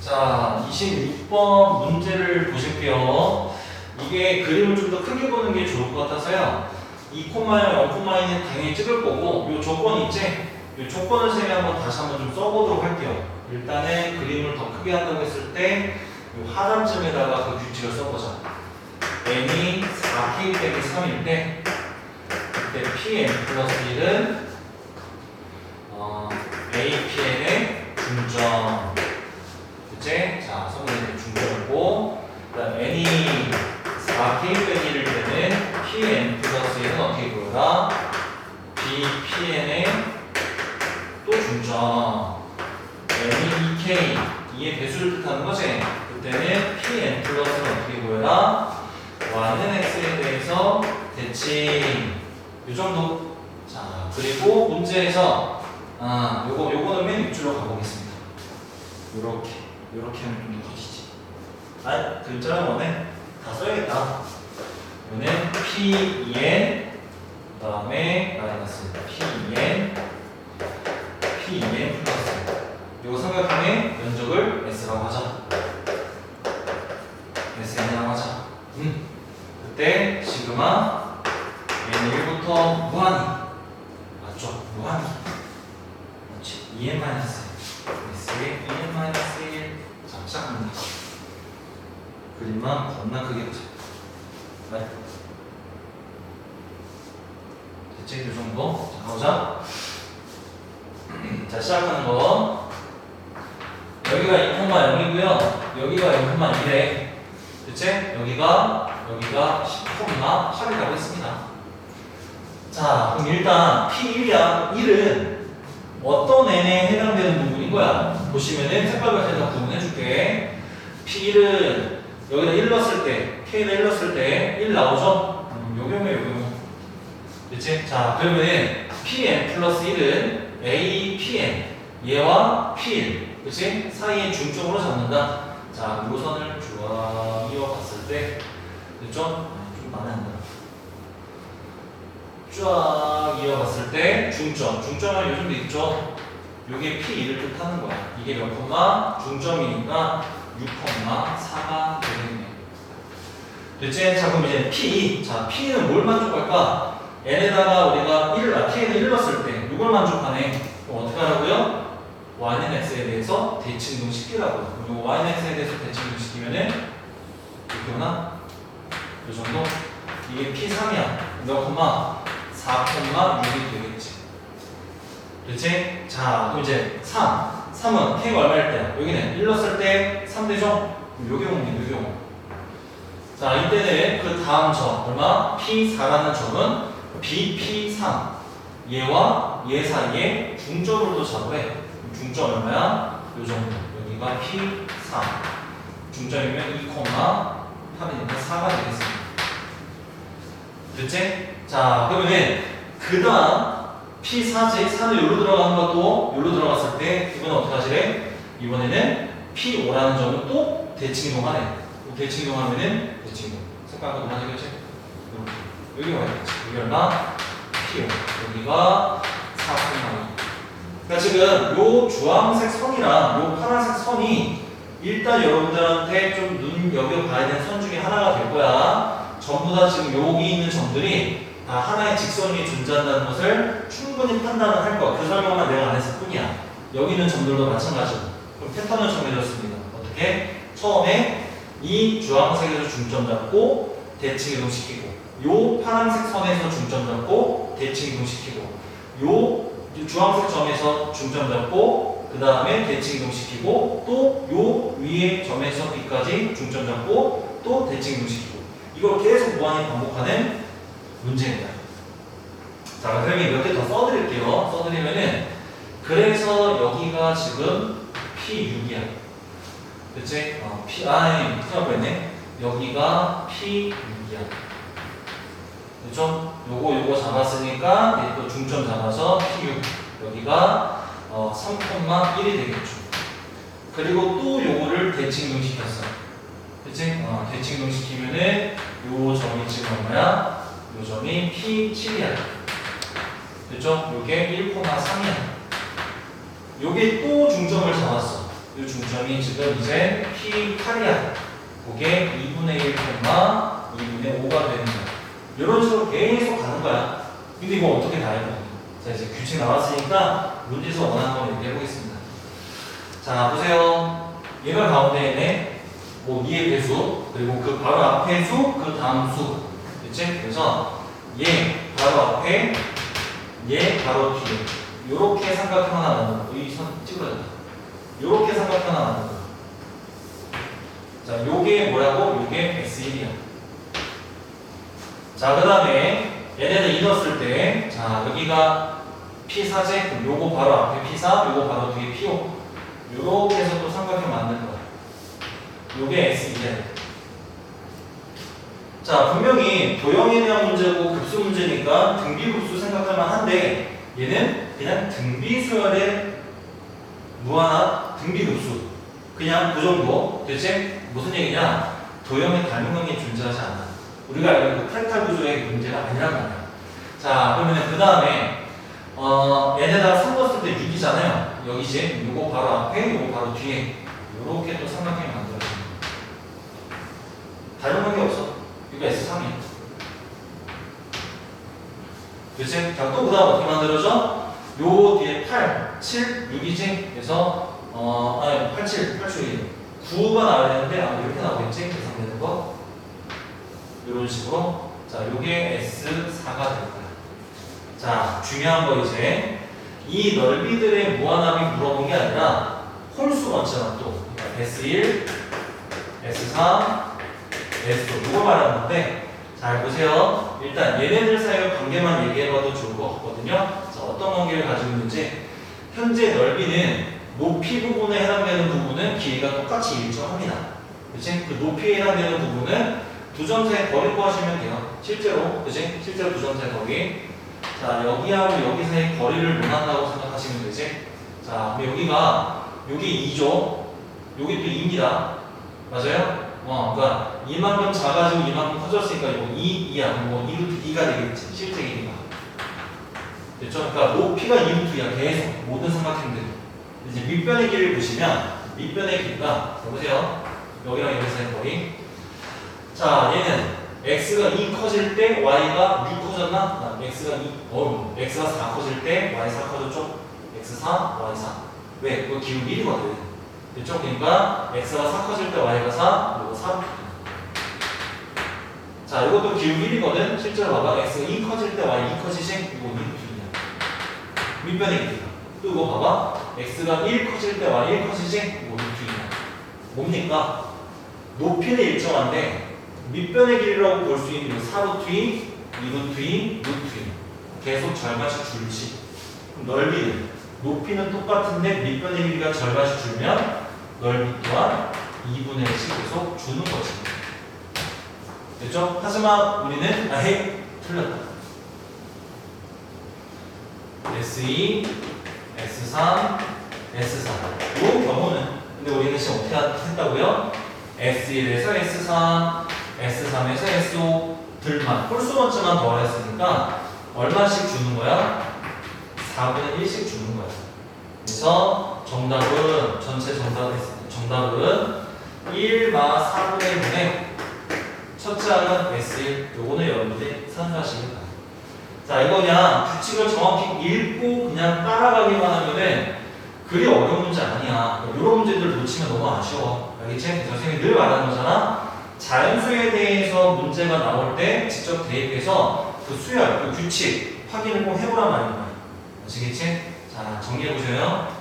자, 26번 문제를 보실게요. 이게 그림을 좀 더 크게 보는 게 좋을 것 같아서요. 2,0, 0,2는 당연히 찍을 거고, 요 조건 있지? 요 조건을 세 개 한번 다시 한번 좀 써보도록 할게요. 일단은 그림을 더 크게 한다고 했을 때, 요 하단쯤에다가 그 규칙을 써보자. n이 4k 빼기 3일 때, 그때 pn 플러스 1은 어, apn의 중점. 그치? 자, 성분의 중점이고, 그 다음 n이 4k 빼기 1일 때는 pn 플러스 1은 어떻게 보여라? bpn의 또 중점. n이 2k, 2의 배수를 뜻하는 거지? 그때는 pn 플러스는 어떻게 보여라? y는 x에 대해서 대칭. 이 정도. 자, 그리고 문제에서, 아, 요거, 요거는 맨 밑줄로 가보겠습니다. 요렇게. 요렇게 하면 좀더 커지지. 아, 글자는 원해. 다 써야겠다. 요는 P2N, 그 다음에 마이너스 P2N, P2N 플러스. 요거 삼각형의 면적을 S라고 하자. SN이라고 하자. 음. 그때 시그마 N1부터 무한히. 맞죠? 무한히. 그렇지. 2N 마이너스. S의 2N 마이너스 1. 자, 시작합니다. 그림만 겁나 크게 보자. 네. 대체 이 정도? 자, 가보자. 자, 시작하는 거. 여기가 2,0이고요. 여기가 0,1에. 그치? 여기가, 여기가 10,8이라고 했습니다. 자, 그럼 일단 P1이야. 1은 어떤 n에 해당되는 부분인 거야? 보시면은 제가 구분해 줄게. P1은 여기다 1 넣었을 때, K에다 1 넣었을 때 1 나오죠? 음, 요 경우에 요 경우. 그치? 자, 그러면은 PN 플러스 1은 A, PN. 얘와 P1. 그치? 사이의 중점으로 잡는다. 자, 요 선을 쭉 이어봤을 때, 그죠? 아, 좀 많이 한다. 쫙 이어봤을 때 중점, 중점은 요즘도 있죠. 요게 P2를 뜻하는 거야. 이게 몇 콤마? 중점이니까 6콤마4가 되겠네. 됐지? 자 그럼 이제 P2. 자 P는 뭘 만족할까? n에다가 우리가 1을, 아, K는 1 넣었을 때 이걸 만족하네. 그럼 어떻게 하라고요? y는 x에 대해서 대칭동 시키라고. 그리고 y는 x에 대해서 대칭동 시키면은 이렇게 오나? 이 정도? 이게 P3이야. 몇 콤마? 4,6이 되겠지. 그렇지? 자, 그럼 이제 3. 3은 K가 얼마일 때야? 여기는 1 넣었을 때 3 되죠? 그럼 요게 옵니다, 요게 옵니다. 자, 이때는 그 다음 점, 얼마? P4라는 점은 BP3. 얘와 얘 사이에 중점으로도 잡으래. 중점 얼마야? 요 정도. 여기가 P3. 중점이면 2,8이니까 4가 되겠습니다. 됐지? 자, 그러면은 그 다음 P4지 4는 여기로 들어가는 것도 여기로 들어갔을 때 이번엔 어떻게 하시래? 이번에는 P5라는 점은 또 대칭이동하네. 대칭이동하면은 대칭이동. 색깔 한번 맞으겠지? 이렇게. 여기 와야겠지. 여기 얼마? P5. 여기가 4,2. 그러니까 지금 요 주황색 선이랑 요 파란색 선이 일단 여러분들한테 좀 눈여겨봐야 되는 선 중에 하나가 될 거야. 전부 다 지금 여기 있는 점들이 다 하나의 직선이 존재한다는 것을 충분히 판단을 할 거야. 그 설명만 내가 안 했을 뿐이야. 여기 있는 점들도 마찬가지고. 그럼 패턴을 정해줬습니다. 어떻게? 처음에 이 주황색에서 중점 잡고 대칭 이동시키고 요 파란색 선에서 중점 잡고 대칭 이동시키고 요 주황색 점에서 중점 잡고 그 다음에 대칭 이동시키고 또 요 위에 점에서 B까지 중점 잡고 또 대칭 이동시키고 이걸 계속 무한히 반복하는 문제입니다. 자, 그럼 몇개 더 써드릴게요. 써드리면은 그래서 여기가 지금 P6이야. 그치? 어, P, 아니, 큰일 날 뻔했네. 여기가 P6이야. 그죠? 요거, 요거 잡았으니까, 얘또 중점 잡아서 P6. 여기가 어, 3,1이 되겠죠. 그리고 또 요거를 대칭동 시켰어. 그치? 어, 대칭동 시키면은 요 점이 지금 얼마야? 요 점이 P7이야. 됐죠? 요게 1,3이야. 요게 또 중점을 잡았어. 그 중점이 지금 이제 P8이야. 그게 2분의 1, 2분의 5가 되는 거야. 이런 식으로 계속 가는 거야. 근데 이거 어떻게 다 해봐? 자, 이제 규칙 나왔으니까 문제에서 원하는 거 얘기해 보겠습니다. 자, 보세요. 얘가 가운데 있네. 뭐 2의 배수, 그리고 그 바로 앞에 수, 그 다음 수. 그치? 그래서 얘 바로 앞에, 얘 바로 뒤에. 요렇게 삼각형 하나 만드는 거. 이선 찌그러졌다. 요렇게 삼각형 하나 만드는 거. 자, 요게 뭐라고? 요게 S1이야. 자, 그 다음에 얘네들 이 넣었을 때, 자, 여기가 P4제, 그럼 요거 바로 앞에 P4, 요거 바로 뒤에 P5. 요렇게 해서 또 삼각형 만드는 거야. 요게 S2야. 자, 분명히 도형에 대한 문제고 급수 문제니까 등비급수 생각할 만한데 얘는 그냥 등비수열의 무한한 등비급수. 그냥 그 정도. 대체 무슨 얘기냐? 도형의 닮음형이 존재하지 않아. 우리가 알고 있는 그 프랙탈 구조의 문제가 아니란 말이야. 자, 그러면 그 다음에 어, 얘네가 3 넣었을 때 6이잖아요. 여기지. 요거 바로 앞에, 요거 바로 뒤에. 요렇게 또 삼각형이 만들어집니다. 다른 게 없어. 6에서 3이. 그치? 자, 또 그 다음 어떻게 만들어져? 요 뒤에 8, 7, 6이지? 그래서, 어, 아니, 8, 7, 8, 7, 9가 나와야 되는데, 아, 이렇게 나오겠지? 계산되는 거. 이런 식으로. 자, 요게 S4가 될 거야. 자, 중요한 거 이제. 이 넓이들의 무한함이 물어본 게 아니라 홀수 많잖아 또 그러니까 S1, S3, 에스도 이거 말하는 건데 잘 보세요. 일단 얘네들 사이의 관계만 얘기해봐도 좋을 것 같거든요. 그래서 어떤 관계를 가지고 있는지 현재 넓이는 높이 부분에 해당되는 부분은 길이가 똑같이 일정합니다. 그치? 그 높이에 해당되는 부분은 두 점사의 거리고 하시면 돼요. 실제로, 그치? 실제로 두 점사의 거리. 자, 여기하고 여기 사이 거리를 논한다고 생각하시면 되지. 자, 여기가, 여기 2죠? 여기 또 2입니다. 맞아요? 어, 그러니까 이만큼 작아지고 이만큼 커졌으니까 이거 2, 2야. 그럼 뭐 2루트 2가 되겠지. 실제 길이가. 됐죠? 그러니까 높이가 2루트 2야. 계속. 모든 삼각형들. 이제 밑변의 길이를 보시면 밑변의 길이가, 자, 보세요. 여기랑 여기 사이 거리. 자, 얘는 x가 2 커질 때 y가 6 커졌나? 아, x가 2, 어, x가 4 커질 때 y 4 커졌죠? x 4, y 4. 왜? 그거 기울 1이거든. 됐죠? 그러니까 x가 4 커질 때 y가 4, 이거 3. 자, 이것도 기울 1이거든. 실제로 봐봐. x가 2 커질 때 y 2 커지지? 이거 2루트이야. 밑변의 길이가. 또 이거 봐봐. x가 1 커질 때 y 1 커지지? 이거 2루트이야. 뭡니까? 높이는 일정한데 밑변의 길이라고 볼 수 있는 4루트 2, 2루트 2, 루트 2 계속 절반씩 줄지 넓이는 높이는 똑같은데 밑변의 길이가 절반씩 줄면 넓이 또한 2분의 1씩 계속 주는 거지 됐죠? 하지만 우리는 아예 틀렸다 S2, S3, S4 이 경우는 근데 우리는 지금 어떻게 했다고요? S1에서 S3, S3에서 S5 들만 홀수 번째만 더했으니까 얼마씩 주는 거야? 4분의 1씩 주는 거야. 그래서 정답은 전체 정답 정답은 1마 4분의 1분의 첫째 항은 S1 요거는 여러분들이 산수하시길 바랍니다. 자 이거 그냥 규칙을 정확히 읽고 그냥 따라가기만 하면은 그리 어려운 문제 아니야. 이런 문제들 놓치면 너무 아쉬워. 알겠지? 선생님이 늘 말하는 거잖아. 자연수에 대해서 문제가 나올 때 직접 대입해서 그 수열, 그 규칙 확인을 꼭 해보란 말이야. 아시겠지? 자, 정리해보세요.